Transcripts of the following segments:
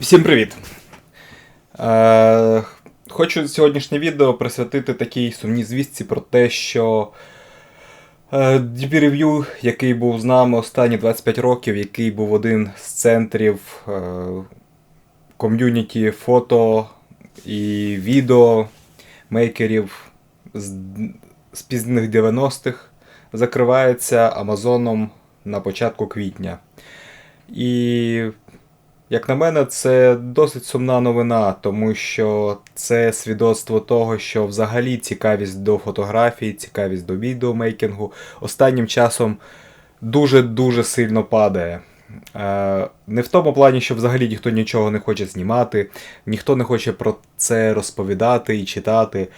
Всім привіт! Е, хочу сьогоднішнє відео присвятити такій сумній звістці про те, що е, DP Review, який був з нами останні 25 років, який був один з центрів е, ком'юніті фото і відео мейкерів з, з пізніх 90-х, закривається Амазоном на початку квітня. І як на мене, це досить сумна новина, тому що це свідоцтво того, що взагалі цікавість до фотографії, цікавість до відеомейкінгу останнім часом дуже-дуже сильно падає. Е, Не в тому плані, що взагалі ніхто нічого не хоче знімати, ніхто не хоче про це розповідати і читати.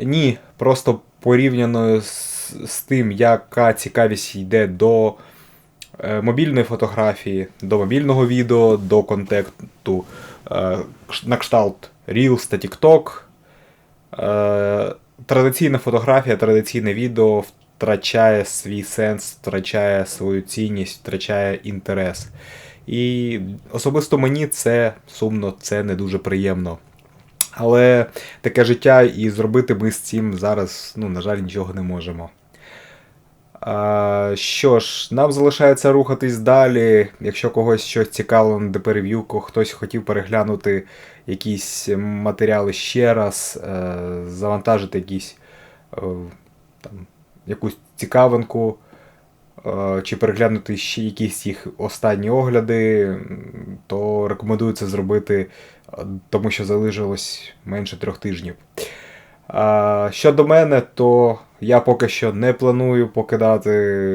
Ні, просто порівняно з, з тим, яка цікавість йде до мобільної фотографії, до мобільного відео, до контенту е, на кшталт Reels та TikTok. Е, Традиційна фотографія, традиційне відео втрачає свій сенс, втрачає свою цінність, втрачає інтерес. І особисто мені це сумно, це не дуже приємно. Але таке життя, і зробити ми з цим зараз, ну, на жаль, нічого не можемо. Що ж, нам залишається рухатись далі. Якщо когось щось цікавило на деперев'юку, хтось хотів переглянути якісь матеріали ще раз, е, завантажити якісь, е, там, якусь цікавинку, е, чи переглянути ще якісь їх останні огляди, то рекомендую це зробити, тому що залишилось менше трьох тижнів. Щодо мене, то я поки що не планую покидати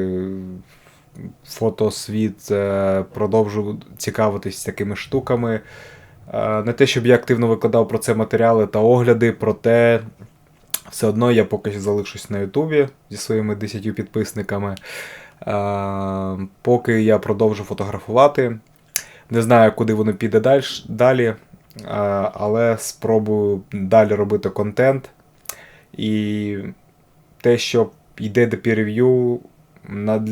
фотосвіт, е, продовжу цікавитись такими штуками. Е, Не те, щоб я активно викладав про це матеріали та огляди, проте все одно я поки що залишусь на Ютубі зі своїми 10 підписниками. Е, Поки я продовжу фотографувати. Не знаю, куди воно піде далі, але спробую далі робити контент. І те, що йде до peer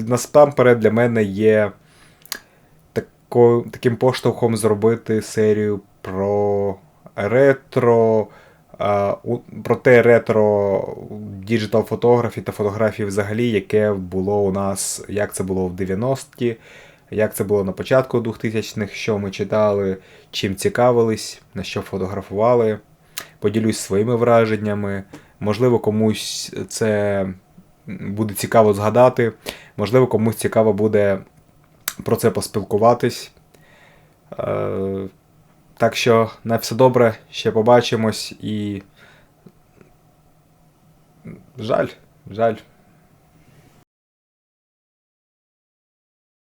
насамперед для мене є тако, таким поштовхом зробити серію про ретро, про те ретро діджитал фотографії та фотографії взагалі, яке було у нас, як це було в 90-ті, як це було на початку 2000-х, що ми читали, чим цікавились, на що фотографували. Поділюсь своїми враженнями. Можливо, комусь це буде цікаво згадати, можливо, комусь цікаво буде про це поспілкуватись. Е, Так що на все добре, ще побачимось і. Жаль, жаль.